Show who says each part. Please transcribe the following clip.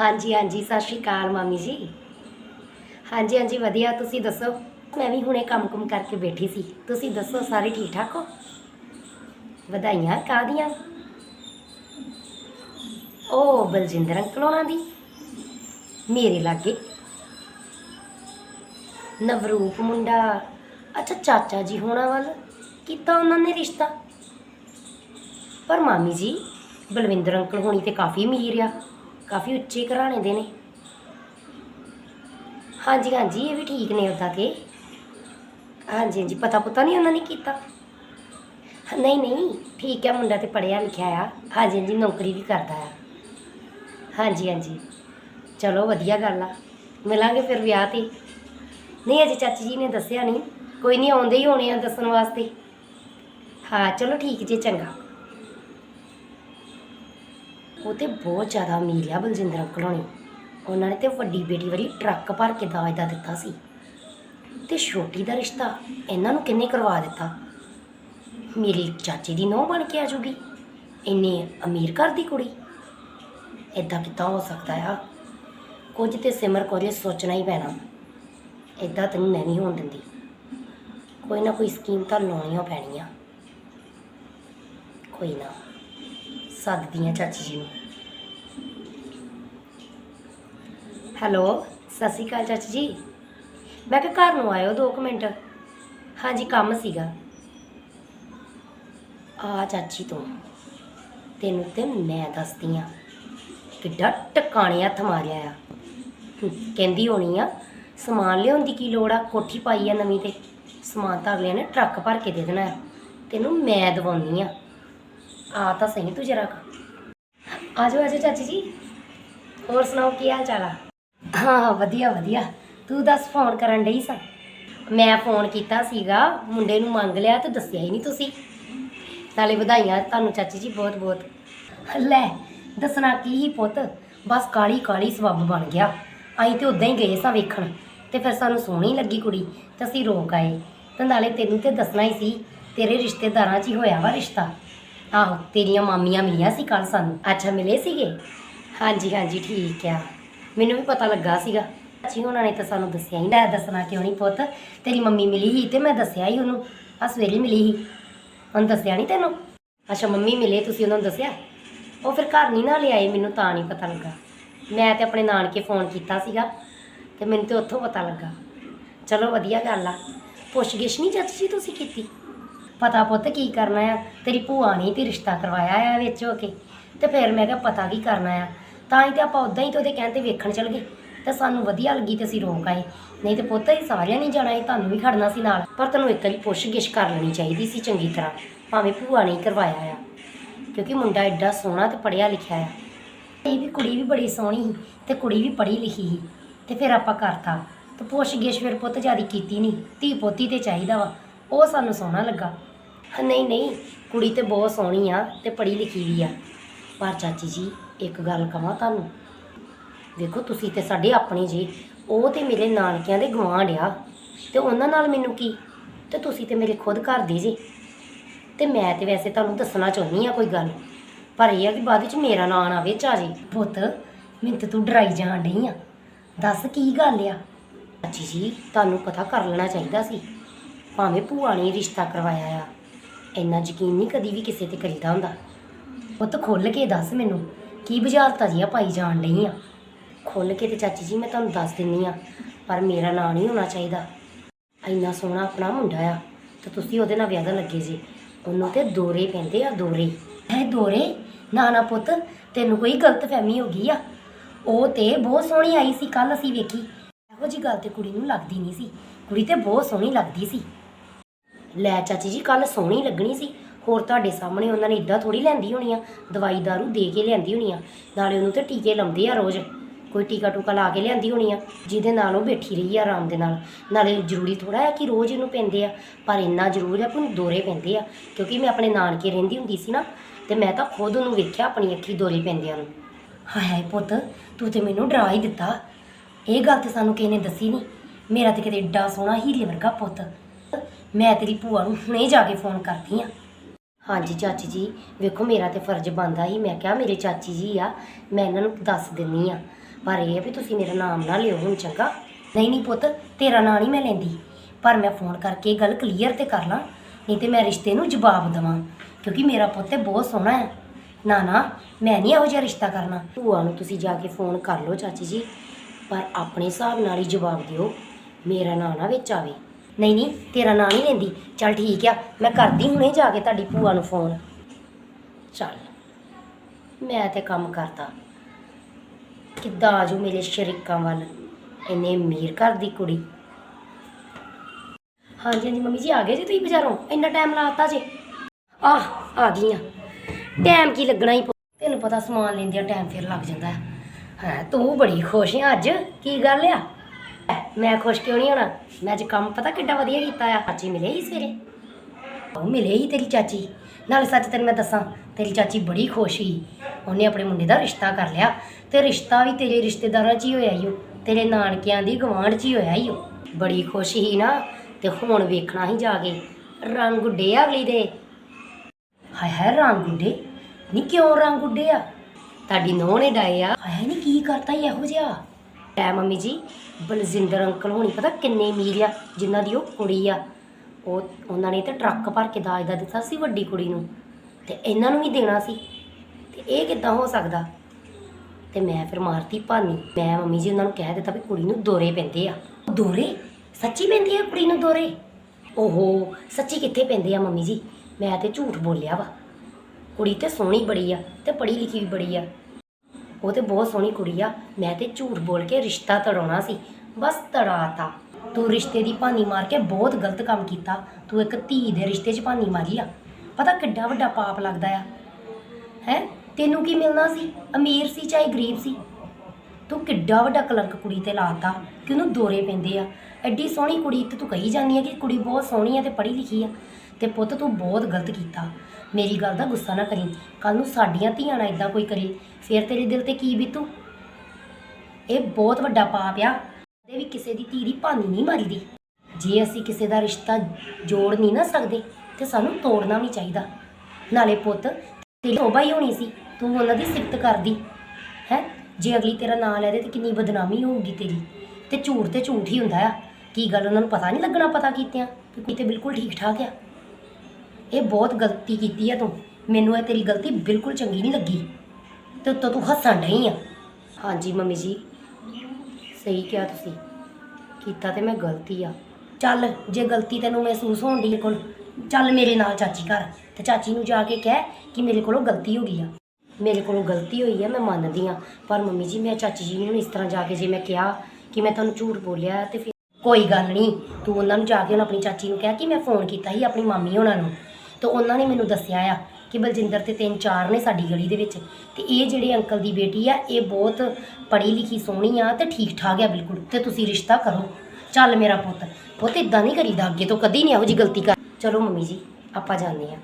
Speaker 1: ਹਾਂਜੀ ਹਾਂਜੀ, ਸਤਿ ਸ਼੍ਰੀ ਅਕਾਲ ਮਾਮੀ ਜੀ। ਹਾਂਜੀ ਹਾਂਜੀ, ਵਧੀਆ, ਤੁਸੀਂ ਦੱਸੋ? ਮੈਂ ਵੀ ਹੁਣੇ ਕੰਮ-ਕੁਮ ਕਰਕੇ ਬੈਠੀ ਸੀ। ਤੁਸੀਂ ਦੱਸੋ, ਸਾਰੇ ਠੀਕ ਠਾਕ ਹੋ? ਵਧਾਈਆਂ ਕਾਹਦੀਆਂ? ਉਹ ਬਲਜਿੰਦਰ ਅੰਕਲ ਹੋਣਾ ਦੀ। ਮੇਰੇ ਲਾਗੇ। ਨਵਰੂਪ ਮੁੰਡਾ। ਅੱਛਾ, ਚਾਚਾ ਜੀ ਹੋਣਾ ਵੱਲ। ਕੀਤਾ ਉਹਨਾਂ ਨੇ ਰਿਸ਼ਤਾ? ਪਰ ਮਾਮੀ ਜੀ, ਬਲਵਿੰਦਰ ਅੰਕਲ ਹੋਣੀ ਤੇ ਕਾਫੀ ਅਮੀਰ ਆ। ਕਾਫੀ ਉੱਚੇ ਘਰਾਣੇ ਦੇ ਨੇ। ਹਾਂਜੀ ਹਾਂਜੀ, ਇਹ ਵੀ ਠੀਕ ਨੇ ਉਦਾਂ ਤੇ ਹਾਂਜੀ ਹਾਂਜੀ ਪਤਾ ਪੁੱਤਾ ਨਹੀਂ ਉਹਨਾਂ ਨੇ ਕੀਤਾ। ਨਹੀਂ ਨਹੀਂ, ਠੀਕ ਹੈ, ਮੁੰਡਾ ਤੇ ਪੜਿਆ ਲਿਖਿਆ ਆ। ਹਾਂਜੀ ਹਾਂਜੀ, ਨੌਕਰੀ ਵੀ ਕਰਦਾ ਆ। ਹਾਂਜੀ ਹਾਂਜੀ, ਚਲੋ ਵਧੀਆ ਗੱਲ ਆ। ਮਿਲਾਂਗੇ ਫਿਰ ਵਿਆਹ ਤੇ। ਨਹੀਂ, ਅਜੇ ਚਾਚੀ ਜੀ ਨੇ ਦੱਸਿਆ ਨਹੀਂ। ਕੋਈ ਨਹੀਂ, ਆਉਂਦੇ ਹੀ ਹੋਣੇ ਆ ਦੱਸਣ ਵਾਸਤੇ। ਹਾਂ, ਚਲੋ ਠੀਕ ਜੀ, ਚੰਗਾ। ਉਹ ਤੇ ਬਹੁਤ ਜ਼ਿਆਦਾ ਅਮੀਰ ਆ ਬਲਜਿੰਦਰ ਅੰਕਲ ਹੋਣੀ। ਉਹਨਾਂ ਨੇ ਤੇ ਵੱਡੀ ਬੇਟੀ ਵਾਲੀ ਟਰੱਕ ਭਰ ਕੇ ਦਾਜ ਦਾ ਦਿੱਤਾ ਸੀ। ਤੇ ਛੋਟੀ ਦਾ ਰਿਸ਼ਤਾ ਇਹਨਾਂ ਨੂੰ ਕਿੰਨੇ ਕਰਵਾ ਦਿੱਤਾ? ਮੇਰੀ ਚਾਚੀ ਦੀ ਨੌਂ ਬਣ ਕੇ ਆ ਜੂਗੀ। ਇੰਨੇ ਅਮੀਰ ਘਰ ਦੀ ਕੁੜੀ। ਇਦਾਂ ਕਿੱਦਾਂ ਹੋ ਸਕਦਾ ਆ? ਕੁਝ ਤੇ ਸਿਮਰ ਕੋਰੇ ਸੋਚਣਾ ਹੀ ਪੈਣਾ। ਇਦਾਂ ਤਾਂ ਮੈਂ ਨਹੀਂ ਹੋਣ ਦਿੰਦੀ। ਕੋਈ ਨਾ ਕੋਈ ਸਕੀਮ ਤਾਂ ਲਾਉਣੀਆਂ ਪੈਣੀਆਂ ਕੋਈ ਨਾ। ਸੱਦਦੀ ਹਾਂ ਚਾਚੀ ਜੀ ਨੂੰ। ਹੈਲੋ, ਸਤਿ ਸ਼੍ਰੀ ਅਕਾਲ ਚਾਚੀ ਜੀ। ਮੈਂ ਕਿਹਾ ਘਰ ਨੂੰ ਆਇਓ 2 ਮਿੰਟ। ਹਾਂਜੀ, ਕੰਮ ਸੀਗਾ। ਆ ਚਾਚੀ ਤੂੰ। ਤੈਨੂੰ ਤੇ ਮੈਂ ਦੱਸਦੀ ਆ ਕਿੱਡਾ ਟਕਾਣੇ ਹੱਥ ਮਾਰਿਆ ਆ। ਕਹਿੰਦੀ ਹੋਣੀ ਆ, ਸਮਾਨ ਲਿਆਉਣ ਦੀ ਕੀ ਲੋੜ ਆ? ਕੋਠੀ ਪਾਈ ਆ ਨਵੀਂ ਤੇ। ਸਮਾਨ ਤਾਂ ਅਗਲਿਆਂ ਨੇ ਟਰੱਕ ਭਰ ਕੇ ਦੇ ਦੇਣਾ ਆ। ਤੈਨੂੰ ਮੈਂ ਦਵਾਉਣੀ ਆ। ਆ ਤਾਂ ਸਹੀ ਤੂੰ ਜਰਾ ਆਜੋ ਆਜੋ ਚਾਚੀ ਜੀ। ਹੋਰ ਸੁਣਾਓ, ਕੀ ਹਾਲ ਚਾਲ ਆ? ਹਾਂ ਹਾਂ ਵਧੀਆ ਵਧੀਆ। ਤੂੰ ਦੱਸ ਫੋਨ ਕਰਨ ਡਈ ਸਾਂ? ਮੈਂ ਫੋਨ ਕੀਤਾ ਸੀਗਾ, ਮੁੰਡੇ ਨੂੰ ਮੰਗ ਲਿਆ ਤੇ ਦੱਸਿਆ ਹੀ ਨਹੀਂ ਤੁਸੀਂ। ਨਾਲੇ ਵਧਾਈਆਂ ਤੁਹਾਨੂੰ ਚਾਚੀ ਜੀ ਬਹੁਤ ਬਹੁਤ। ਲੈ, ਦੱਸਣਾ ਕੀ ਹੀ ਪੁੱਤ? ਬਸ ਕਾਲੀ ਕਾਲੀ ਸਬੱਬ ਬਣ ਗਿਆ। ਅਸੀਂ ਤੇ ਉਦਾਂ ਹੀ ਗਏ ਸਾਂ ਵੇਖਣ। ਤੇ ਫਿਰ ਸਾਨੂੰ ਸੋਹਣੀ ਲੱਗੀ ਕੁੜੀ, ਤੇ ਅਸੀਂ ਰੋਕ ਆਏ। ਤੇ ਨਾਲੇ ਤੈਨੂੰ ਤੇ ਦੱਸਣਾ ਹੀ ਸੀ, ਤੇਰੇ ਰਿਸ਼ਤੇਦਾਰਾਂ 'ਚ ਹੀ ਹੋਇਆ ਵਾ ਰਿਸ਼ਤਾ। ਆਹੋ, ਤੇਰੀਆਂ ਮਾਮੀਆਂ ਮਿਲੀਆਂ ਸੀ ਕੱਲ ਸਾਨੂੰ। ਅੱਛਾ, ਮਿਲੇ ਸੀਗੇ? ਹਾਂਜੀ ਹਾਂਜੀ, ਠੀਕ ਆ। ਮੈਨੂੰ ਵੀ ਪਤਾ ਲੱਗਾ ਸੀਗਾ। ਅੱਛੀ ਉਹਨਾਂ ਨੇ ਤਾਂ ਸਾਨੂੰ ਦੱਸਿਆ ਹੀ ਲੈ ਦੱਸਣਾ ਕਿਉਂ ਨਹੀਂ ਪੁੱਤ? ਤੇਰੀ ਮੰਮੀ ਮਿਲੀ ਸੀ ਤੇ ਮੈਂ ਦੱਸਿਆ ਹੀ ਉਹਨੂੰ। ਆ ਸਵੇਰੇ ਮਿਲੀ ਸੀ। ਉਹਨੂੰ ਦੱਸਿਆ ਨਹੀਂ ਤੈਨੂੰ? ਅੱਛਾ, ਮੰਮੀ ਮਿਲੇ, ਤੁਸੀਂ ਉਹਨਾਂ ਨੂੰ ਦੱਸਿਆ? ਉਹ ਫਿਰ ਘਰ ਨਹੀਂ ਨਾ ਲਿਆਏ ਮੈਨੂੰ ਤਾਂ ਨਹੀਂ ਪਤਾ ਲੱਗਾ। ਮੈਂ ਤੇ ਆਪਣੇ ਨਾਨਕੇ ਫੋਨ ਕੀਤਾ ਸੀਗਾ ਤੇ ਮੈਨੂੰ ਤੇ ਉੱਥੋਂ ਪਤਾ ਲੱਗਾ। ਚਲੋ, ਵਧੀਆ ਗੱਲ ਆ। ਪੁੱਛਗਿੱਛ ਨਹੀਂ ਚਾਚੀ ਜੀ ਤੁਸੀਂ ਕੀਤੀ? ਪਤਾ ਪੁੱਤ ਕੀ ਕਰਨਾ ਆ? ਤੇਰੀ ਭੂਆ ਨੇ ਤੇ ਰਿਸ਼ਤਾ ਕਰਵਾਇਆ ਆ ਵਿੱਚ ਹੋ ਕੇ। ਤੇ ਫਿਰ ਮੈਂ ਕਿਹਾ, ਪਤਾ ਕੀ ਕਰਨਾ ਆ? ਤਾਂ ਹੀ ਤੇ ਆਪਾਂ ਉਦਾਂ ਹੀ ਤੇ ਉਹਦੇ ਕਹਿਣ ਤੇ ਵੇਖਣ ਚਲ ਗਏ। ਤੇ ਸਾਨੂੰ ਵਧੀਆ ਲੱਗੀ ਤੇ ਅਸੀਂ ਰੋਕ ਆਏ। ਨਹੀਂ ਤੇ ਪੁੱਤ ਹੀ ਸਾਰਿਆਂ ਨੇ ਜਾਣਾ ਸੀ, ਤੁਹਾਨੂੰ ਵੀ ਖੜਨਾ ਸੀ ਨਾਲ। ਪਰ ਤੈਨੂੰ ਇੱਕ ਵਾਰੀ ਪੁੱਛ-ਗਿੱਛ ਕਰ ਲੈਣੀ ਚਾਹੀਦੀ ਸੀ ਚੰਗੀ ਤਰ੍ਹਾਂ, ਭਾਵੇਂ ਭੂਆ ਨਹੀਂ ਕਰਵਾਇਆ ਆ। ਕਿਉਂਕਿ ਮੁੰਡਾ ਐਡਾ ਸੋਹਣਾ ਤੇ ਪੜ੍ਹਿਆ ਲਿਖਿਆ ਆ। ਇਹ ਵੀ ਕੁੜੀ ਵੀ ਬੜੀ ਸੋਹਣੀ ਸੀ ਤੇ ਕੁੜੀ ਵੀ ਪੜ੍ਹੀ ਲਿਖੀ ਸੀ ਤੇ ਫਿਰ ਆਪਾਂ ਕਰਤਾ। ਤੇ ਪੁੱਛ-ਗਿੱਛ ਫਿਰ ਪੁੱਤ ਜਿਆਦੀ ਕੀਤੀ ਨਹੀਂ, ਧੀ ਪੋਤੀ ਤੇ ਚਾਹੀਦਾ ਵਾ, ਉਹ ਸਾਨੂੰ ਸੋਹਣਾ ਲੱਗਾ। ਨਹੀਂ ਨਹੀਂ, ਕੁੜੀ ਤੇ ਬਹੁਤ ਸੋਹਣੀ ਆ ਤੇ ਪੜ੍ਹੀ ਲਿਖੀ ਵੀ ਆ। ਪਰ ਚਾਚੀ ਜੀ ਇੱਕ ਗੱਲ ਕਹਾਂ ਤੁਹਾਨੂੰ? ਦੇਖੋ, ਤੁਸੀਂ ਤੇ ਸਾਡੇ ਆਪਣੇ ਜੀ, ਉਹ ਤੇ ਮੇਰੇ ਨਾਨਕਿਆਂ ਦੇ ਗਵਾਂਢ ਆ। ਤੇ ਉਹਨਾਂ ਨਾਲ ਮੈਨੂੰ ਕੀ? ਤੇ ਤੁਸੀਂ ਤੇ ਮੇਰੇ ਖੁਦ ਘਰ ਦੇ ਜੀ। ਤੇ ਮੈਂ ਤੇ ਵੈਸੇ ਤੁਹਾਨੂੰ ਦੱਸਣਾ ਚਾਹੁੰਦੀ ਆ ਕੋਈ ਗੱਲ। ਪਰ ਇਹ ਆ ਕਿ ਬਾਅਦ ਵਿੱਚ ਮੇਰਾ ਨਾਂ ਨਾ ਵਿੱਚ ਆ ਜੇ। ਪੁੱਤ, ਮੈਨੂੰ ਤੇ ਤੂੰ ਡਰਾਈ ਜਾਣ ਡਈ ਆ। ਦੱਸ ਕੀ ਗੱਲ ਆ? ਚਾਚੀ ਜੀ, ਤੁਹਾਨੂੰ ਪਤਾ ਕਰ ਲੈਣਾ ਚਾਹੀਦਾ ਸੀ। ਭਾਵੇਂ ਭੂਆ ਨੇ ਰਿਸ਼ਤਾ ਕਰਵਾਇਆ ਆ। ਇੰਨਾ ਯਕੀਨ ਨਹੀਂ ਕਦੀ ਵੀ ਕਿਸੇ ਤੇ ਕਰੀਦਾ ਹੁੰਦਾ। ਪੁੱਤ ਖੁੱਲ ਕੇ ਦੱਸ ਮੈਨੂੰ। ਕੀ ਬਝਾਲਤਾ ਜੀ ਆ ਪਾਈ ਜਾਣ ਨਹੀਂ ਆ? ਖੁੱਲ ਕੇ ਤੇ ਚਾਚੀ ਜੀ ਮੈਂ ਤੁਹਾਨੂੰ ਦੱਸ ਦਿੰਨੀ ਆ, ਪਰ ਮੇਰਾ ਨਾਂ ਨਹੀਂ ਹੋਣਾ ਚਾਹੀਦਾ। ਇੰਨਾ ਸੋਹਣਾ ਆਪਣਾ ਮੁੰਡਾ ਆ, ਤੇ ਤੁਸੀਂ ਉਹਦੇ ਨਾਲ ਵਿਆਹ ਦਾ ਲੱਗੇ ਜੀ। ਉਹਨੂੰ ਤੇ ਦੋਰੇ ਪੈਂਦੇ ਆ, ਦੋਰੇ। ਹੈ ਦੋਰੇ? ਨਾ ਨਾ ਪੁੱਤ, ਤੈਨੂੰ ਕੋਈ ਗਲਤ ਫਹਿਮੀ ਹੋ ਗਈ ਆ। ਉਹ ਤੇ ਬਹੁਤ ਸੋਹਣੀ ਆਈ ਸੀ ਕੱਲ ਅਸੀਂ ਵੇਖੀ। ਇਹੋ ਜੀ ਗੱਲ ਤੇ ਕੁੜੀ ਨੂੰ ਲੱਗਦੀ ਨਹੀਂ ਸੀ। ਕੁੜੀ ਤੇ ਬਹੁਤ ਸੋਹਣੀ ਲੱਗਦੀ ਸੀ। ਲੈ ਚਾਚੀ ਜੀ ਕੱਲ ਸੋਹਣੀ ਲੱਗਣੀ ਸੀ। ਹੋਰ ਤੁਹਾਡੇ ਸਾਹਮਣੇ ਉਹਨਾਂ ਨੇ ਇਦਾਂ ਥੋੜੀ ਲੈਂਦੀ ਹੋਣੀ ਆ, ਦਵਾਈ ਦਾਰੂ ਦੇ ਕੇ ਲਿਆਂਦੀ ਹੋਣੀ ਆ। ਨਾਲੇ ਉਹਨੂੰ ਤੇ ਟੀਕੇ ਲਾਉਂਦੇ ਆ ਰੋਜ਼। ਕੋਈ ਟੀਕਾ ਟੂਕਾ ਲਾ ਕੇ ਲਿਆਂਦੀ ਹੋਣੀ ਆ, ਜਿਹਦੇ ਨਾਲ ਉਹ ਬੈਠੀ ਰਹੀ ਆ ਆਰਾਮ ਦੇ ਨਾਲ। ਨਾਲੇ ਜ਼ਰੂਰੀ ਥੋੜਾ ਹੈ ਕਿ ਰੋਜ਼ ਇਹਨੂੰ ਪੈਂਦੇ ਆ, ਪਰ ਇੰਨਾ ਜ਼ਰੂਰ ਹੈ ਕਿ ਉਹਨੂੰ ਦੋਰੇ ਪੈਂਦੇ ਆ। ਕਿਉਂਕਿ ਮੈਂ ਆਪਣੇ ਨਾਨਕੇ ਰਹਿੰਦੀ ਹੁੰਦੀ ਸੀ ਨਾ, ਤੇ ਮੈਂ ਤਾਂ ਖੁਦ ਉਹਨੂੰ ਵੇਖਿਆ ਆਪਣੀ ਅੱਖੀ ਦੋਰੇ ਪੈਂਦਿਆਂ ਨੂੰ। ਹਾਏ ਹਾਏ ਪੁੱਤ, ਤੂੰ ਤੇ ਮੈਨੂੰ ਡਰਾ ਹੀ ਦਿੱਤਾ। ਇਹ ਗੱਲ ਤੇ ਸਾਨੂੰ ਕਿਸੇ ਨੇ ਦੱਸੀ ਨਹੀਂ। ਮੇਰਾ ਤੇ ਕਿਤੇ ਏਡਾ ਸੋਹਣਾ ਹੀਰੇ ਵਰਗਾ ਪੁੱਤ। ਮੈਂ ਤੇਰੀ ਭੂਆ ਨੂੰ ਹੁਣੇ ਜਾ ਕੇ ਫੋਨ ਕਰਦੀ ਆ। ਹਾਂਜੀ ਚਾਚੀ ਜੀ, ਵੇਖੋ ਮੇਰਾ ਤੇ ਫਰਜ਼ ਬਣਦਾ ਹੀ ਮੈਂ ਕਿਹਾ ਮੇਰੇ ਚਾਚੀ ਜੀ ਆ, ਮੈਂ ਇਹਨਾਂ ਨੂੰ ਦੱਸ ਦਿੰਨੀ ਆ। ਪਰ ਇਹ ਹੈ ਵੀ ਤੁਸੀਂ ਮੇਰਾ ਨਾਮ ਨਾ ਲਿਓ ਹੁਣ ਚੰਗਾ। ਨਹੀਂ ਨਹੀਂ ਪੁੱਤ, ਤੇਰਾ ਨਾਂ ਨਹੀਂ ਮੈਂ ਲੈਂਦੀ। ਪਰ ਮੈਂ ਫੋਨ ਕਰਕੇ ਇਹ ਗੱਲ ਕਲੀਅਰ ਤੇ ਕਰ ਲਾਂ, ਨਹੀਂ ਤੇ ਮੈਂ ਰਿਸ਼ਤੇ ਨੂੰ ਜਵਾਬ ਦੇਵਾਂ, ਕਿਉਂਕਿ ਮੇਰਾ ਪੁੱਤ ਤੇ ਬਹੁਤ ਸੋਹਣਾ ਹੈ। ਨਾ ਨਾ, ਮੈਂ ਨਹੀਂ ਇਹੋ ਜਿਹਾ ਰਿਸ਼ਤਾ ਕਰਨਾ। ਭੂਆ ਨੂੰ ਤੁਸੀਂ ਜਾ ਕੇ ਫੋਨ ਕਰ ਲਓ ਚਾਚੀ ਜੀ, ਪਰ ਆਪਣੇ ਹਿਸਾਬ ਨਾਲ ਹੀ ਜਵਾਬ ਦਿਓ, ਮੇਰਾ ਨਾਂ ਨਾ ਵਿੱਚ ਆਵੇ। ਨਹੀਂ ਨਹੀਂ ਤੇਰਾ ਨਾਂ ਨਹੀਂ ਲੈਂਦੀ। ਚੱਲ ਠੀਕ ਆ ਮੈਂ ਕਰਦੀ ਹੁਣੇ ਜਾ ਕੇ ਤੁਹਾਡੀ ਭੂਆ ਨੂੰ ਫੋਨ ਚੱਲ ਮੈਂ ਤੇ ਕੰਮ ਕਰਦਾ। ਕਿੱਦਾਂ ਆਜੂ ਮੇਰੇ ਸ਼ਰੀਕਾਂ ਵੱਲ? ਇੰਨੇ ਅਮੀਰ ਘਰ ਦੀ ਕੁੜੀ। ਹਾਂਜੀ ਹਾਂਜੀ ਮੰਮੀ ਜੀ ਆ ਗਏ ਜੀ ਤੁਸੀਂ ਬਾਜ਼ਾਰੋਂ? ਇੰਨਾ ਟਾਈਮ ਲਾਤਾ ਜੀ। ਆਹ ਆ ਗਈਆਂ। ਟਾਈਮ ਕੀ ਲੱਗਣਾ ਹੀ ਤੈਨੂੰ ਪਤਾ ਸਮਾਨ ਲੈਂਦਿਆਂ ਟਾਈਮ ਫਿਰ ਲੱਗ ਜਾਂਦਾ। ਹੈ ਹੈਂ, ਤੂੰ ਬੜੀ ਖੁਸ਼ ਹੈ ਅੱਜ। ਕੀ ਗੱਲ ਆ? ਮੈਂ ਖੁਸ਼ ਕਿਉਂ ਨਹੀਂ ਹੋਣਾ? ਮੈਂ ਅੱਜ ਕੰਮ ਪਤਾ ਕਿੱਡਾ ਵਧੀਆ ਕੀਤਾ ਆ। ਚਾਚੀ ਮਿਲੇ ਹੀ ਸਵੇਰੇ? ਉਹ ਮਿਲੇ ਹੀ ਤੇਰੀ ਚਾਚੀ। ਨਾਲੇ ਸੱਚ ਤੈਨੂੰ ਮੈਂ ਦੱਸਾਂ, ਤੇਰੀ ਚਾਚੀ ਬੜੀ ਖੁਸ਼ ਸੀ। ਉਹਨੇ ਆਪਣੇ ਮੁੰਡੇ ਦਾ ਰਿਸ਼ਤਾ ਕਰ ਲਿਆ ਤੇ ਰਿਸ਼ਤਾ ਵੀ ਤੇਰੇ ਰਿਸ਼ਤੇਦਾਰਾਂ 'ਚ ਹੀ ਹੋਇਆ ਈ ਓ। ਤੇਰੇ ਨਾਨਕਿਆਂ ਦੀ ਗਵਾਂਢ 'ਚ ਹੀ ਹੋਇਆ ਈ ਓ। ਬੜੀ ਖੁਸ਼ ਸੀ ਨਾ ਤੇ ਹੁਣ ਵੇਖਣਾ ਹੀ ਜਾ ਕੇ। ਰੰਗ ਉੱਡੇ ਆ ਅਗਲੀ ਦੇ। ਹਾਏ ਹਾਏ, ਰੰਗ ਉੱਡੇ। ਨਹੀਂ ਕਿਉਂ ਰੰਗ ਉੱਡੇ ਆ? ਤੁਹਾਡੀ ਨੋਹ ਨੇ ਡਾਏ ਆ। ਹਾਏ ਨਹੀਂ ਕੀ ਕਰਤਾ ਈ ਇਹੋ ਜਿਹਾ? ਐ ਮੰਮੀ ਜੀ। ਬਲਜਿੰਦਰ ਅੰਕਲ ਹੋਣੀ, ਪਤਾ ਕਿੰਨੇ ਅਮੀਰ ਆ, ਜਿਨ੍ਹਾਂ ਦੀ ਉਹ ਕੁੜੀ ਆ। ਉਹ, ਉਹਨਾਂ ਨੇ ਤਾਂ ਟਰੱਕ ਭਰ ਕੇ ਦਾਜ ਦਾ ਦਿੱਤਾ ਸੀ ਵੱਡੀ ਕੁੜੀ ਨੂੰ। ਤੇ ਇਹਨਾਂ ਨੂੰ ਵੀ ਦੇਣਾ ਸੀ। ਤੇ ਇਹ ਕਿੱਦਾਂ ਹੋ ਸਕਦਾ? ਤੇ ਮੈਂ ਫਿਰ ਮਾਰਤੀ ਭਾਨੀ। ਮੈਂ ਮੰਮੀ ਜੀ ਉਹਨਾਂ ਨੂੰ ਕਹਿ ਦਿੱਤਾ ਵੀ ਕੁੜੀ ਨੂੰ ਦੋਰੇ ਪੈਂਦੇ ਆ। ਦੋਰੇ? ਸੱਚੀ ਪੈਂਦੇ ਆ ਕੁੜੀ ਨੂੰ ਦੋਰੇ? ਓਹੋ, ਸੱਚੀ ਕਿੱਥੇ ਪੈਂਦੇ ਆ ਮੰਮੀ ਜੀ? ਮੈਂ ਤੇ ਝੂਠ ਬੋਲਿਆ ਵਾ। ਕੁੜੀ ਤੇ ਸੋਹਣੀ ਬੜੀ ਆ ਤੇ ਪੜ੍ਹੀ ਲਿਖੀ ਵੀ ਬੜੀ ਆ। ਉਹ ਤੇ ਬਹੁਤ ਸੋਹਣੀ ਕੁੜੀ ਆ। ਮੈਂ ਤੇ ਝੂਠ ਬੋਲ ਕੇ ਰਿਸ਼ਤਾ ਤੜਾਉਣਾ ਸੀ। ਬਸ ਤੜਾਤਾ। ਤੂੰ ਰਿਸ਼ਤੇ ਦੀ ਭਾਨੀ ਮਾਰ ਕੇ ਬਹੁਤ ਗਲਤ ਕੰਮ ਕੀਤਾ। ਤੂੰ ਇੱਕ ਧੀ ਦੇ ਰਿਸ਼ਤੇ 'ਚ ਭਾਨੀ ਮਾਰੀ ਆ। ਪਤਾ ਕਿੱਡਾ ਵੱਡਾ ਪਾਪ ਲੱਗਦਾ ਆ। ਹੈ? ਤੈਨੂੰ ਕੀ ਮਿਲਣਾ ਸੀ? ਅਮੀਰ ਸੀ ਚਾਹੇ ਗਰੀਬ ਸੀ? ਤੂੰ ਕਿੱਡਾ ਵੱਡਾ ਕਲੰਕ ਕੁੜੀ ਤੇ ਲਾਤਾ ਕਿ ਉਹਨੂੰ ਦੋਰੇ ਪੈਂਦੇ ਆ। ਐਡੀ ਸੋਹਣੀ ਕੁੜੀ ਤੇ ਤੂੰ ਕਹੀ ਜਾਂਦੀ ਆ ਕਿ ਕੁੜੀ ਬਹੁਤ ਸੋਹਣੀ ਆ ਤੇ ਪੜ੍ਹੀ ਲਿਖੀ ਆ। ਤੇ ਪੁੱਤ ਤੂੰ ਬਹੁਤ ਗਲਤ ਕੀਤਾ। ਮੇਰੀ ਗੱਲ ਦਾ ਗੁੱਸਾ ਨਾ ਕਰੀ। ਕੱਲ ਨੂੰ ਸਾਡੀਆਂ ਧੀਆਂ ਨਾਲ ਇਦਾਂ ਕੋਈ ਕਰੇ। ਫਿਰ ਤੇਰੇ ਦਿਲ ਤੇ ਕੀ ਬੀਤੂ? ਇਹ ਬਹੁਤ ਵੱਡਾ ਪਾਪ ਆ। ਕਦੇ ਵੀ ਕਿਸੇ ਦੀ ਧੀ ਦੀ ਭਾਨੀ ਨਹੀਂ ਮਾਰੀਦੀ। ਜੇ ਅਸੀਂ ਕਿਸੇ ਦਾ ਰਿਸ਼ਤਾ ਜੋੜ ਨਹੀਂ ਨਾ ਸਕਦੇ, ਤੇ ਸਾਨੂੰ ਤੋੜਨਾ ਵੀ ਚਾਹੀਦਾ। ਨਾਲੇ ਪੁੱਤ, ਤੇਰੀ ਤੋਬਾ ਹੀ ਹੋਣੀ ਸੀ। ਤੂੰ ਉਹਨਾਂ ਦੀ ਸਿਫਤ ਕਰਦੀ। ਹੈ? ਜੇ ਅਗਲੀ ਤੇਰਾ ਨਾਂ ਲੈ ਦੇ ਤੇ ਕਿੰਨੀ ਬਦਨਾਮੀ ਹੋਊਗੀ ਤੇਰੀ? ਤੇ ਝੂਠ ਤੇ ਝੂਠ ਹੀ ਹੁੰਦਾ ਆ। ਕੀ ਗੱਲ ਉਹਨਾਂ ਨੂੰ ਪਤਾ ਨਹੀਂ ਲੱਗਣਾ ਪਤਾ ਕੀਤਿਆਂ ਕਿ ਕੋਈ ਬਿਲਕੁਲ ਠੀਕ ਠਾਕ ਆ? ਇਹ ਬਹੁਤ ਗਲਤੀ ਕੀਤੀ ਆ ਤੂੰ। ਮੈਨੂੰ ਇਹ ਤੇਰੀ ਗਲਤੀ ਬਿਲਕੁਲ ਚੰਗੀ ਨਹੀਂ ਲੱਗੀ। ਤੇ ਉੱਤੋਂ ਤੂੰ ਹੱਸਣ ਡਈ ਆ। ਹਾਂਜੀ, ਮੰਮੀ ਜੀ। ਸਹੀ ਕਿਹਾ ਤੁਸੀਂ। ਕੀਤਾ ਤੇ ਮੈਂ ਗਲਤੀ ਆ। ਚੱਲ, ਜੇ ਗਲਤੀ ਤੈਨੂੰ ਮਹਿਸੂਸ ਹੋਣ ਦੀ ਕੋਲ, ਚੱਲ ਮੇਰੇ ਨਾਲ ਚਾਚੀ ਘਰ। ਤੇ ਚਾਚੀ ਨੂੰ ਜਾ ਕੇ ਕਹਿ ਕਿ ਮੇਰੇ ਕੋਲੋਂ ਗਲਤੀ ਹੋ ਗਈ ਆ। ਮੇਰੇ ਕੋਲੋਂ ਗਲਤੀ ਹੋਈ ਹੈ ਮੈਂ ਮੰਨਦੀ ਆ। ਪਰ ਮੰਮੀ ਜੀ, ਮੈਂ ਚਾਚੀ ਜੀ ਨੂੰ ਇਸ ਤਰ੍ਹਾਂ ਜਾ ਕੇ ਜੇ ਮੈਂ ਕਿਹਾ ਕਿ ਮੈਂ ਤੁਹਾਨੂੰ ਝੂਠ ਬੋਲਿਆ ਤੇ ਫਿਰ ਕੋਈ ਗੱਲ ਨਹੀਂ, ਤੂੰ ਉਹਨਾਂ ਨੂੰ ਜਾ ਕੇ ਹੁਣ ਆਪਣੀ ਚਾਚੀ ਨੂੰ ਕਿਹਾ ਕਿ ਮੈਂ ਫੋਨ ਕੀਤਾ ਸੀ ਆਪਣੀ ਮਾਮੀ ਉਹਨਾਂ ਨੂੰ। ਤੇ ਉਹਨਾਂ ਨੇ ਮੈਨੂੰ ਦੱਸਿਆ ਆ ਕਿ ਬਲਜਿੰਦਰ ਤੇ ਤਿੰਨ ਚਾਰ ਨੇ ਸਾਡੀ ਗਲੀ ਦੇ ਵਿੱਚ। ਤੇ ਇਹ ਜਿਹੜੇ ਅੰਕਲ ਦੀ ਬੇਟੀ ਆ, ਇਹ ਬਹੁਤ ਪੜ੍ਹੀ ਲਿਖੀ ਸੋਹਣੀ ਆ ਤੇ ਠੀਕ ਠਾਕ ਆ ਬਿਲਕੁਲ। ਤੇ ਤੁਸੀਂ ਰਿਸ਼ਤਾ ਕਰੋ। ਚੱਲ ਮੇਰਾ ਪੁੱਤ ਪੁੱਤ ਇਦਾਂ ਨਹੀਂ ਕਰੀਦਾ, ਅੱਗੇ ਤੋਂ ਕਦੀ ਨਹੀਂ ਇਹੋ ਜੀ ਗਲਤੀ ਕਰ ਚਲੋ ਮੰਮੀ ਜੀ, ਆਪਾਂ ਜਾਂਦੇ ਆ।